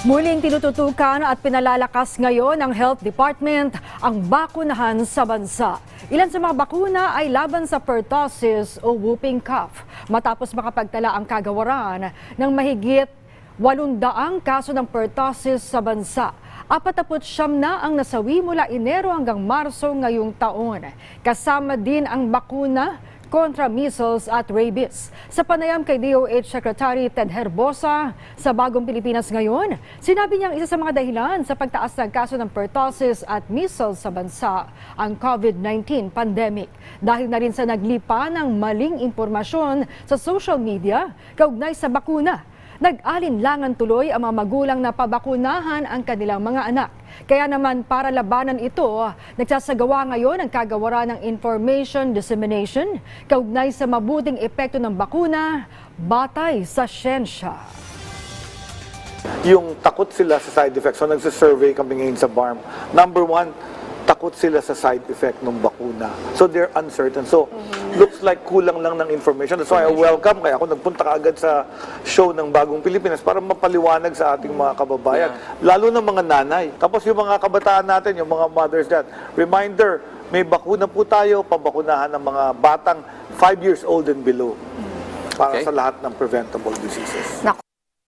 Muling tinututukan at pinalalakas ngayon ng Health Department ang bakunahan sa bansa. Ilan sa mga bakuna ay laban sa pertussis o whooping cough matapos makapagtala ang kagawaran ng mahigit 800 kaso ng pertussis sa bansa. 49 na ang nasawi mula Enero hanggang Marso ngayong taon. Kasama din ang bakuna kontra measles at rabies. Sa panayam kay DOH Secretary Ted Herbosa sa Bagong Pilipinas ngayon, sinabi niyang isa sa mga dahilan sa pagtaas ng kaso ng pertussis at measles sa bansa ang COVID-19 pandemic. Dahil na rin sa naglipa ng maling impormasyon sa social media kaugnay sa bakuna. Nag-alinlangan tuloy ang mga magulang na pabakunahan ang kanilang mga anak. Kaya naman para labanan ito, nagsasagawa ngayon ang kagawaran ng information dissemination kaugnay sa mabuting epekto ng bakuna batay sa siyensya. yung takot sila sa side effects. So nagsa-survey kami ngayon sa BARM. Number one, takot sila sa side effect ng bakuna. So they're uncertain. So looks like kulang lang ng information. That's why I welcome kaya ako nagpunta kaagad sa show ng Bagong Pilipinas para mapaliwanag sa ating mga kababayan. Lalo na mga nanay. Tapos yung mga kabataan natin, yung mga mothers dyan. Reminder, may bakuna po tayo, pabakunahan ng mga batang 5 years old and below para Okay. sa lahat ng preventable diseases. Naku.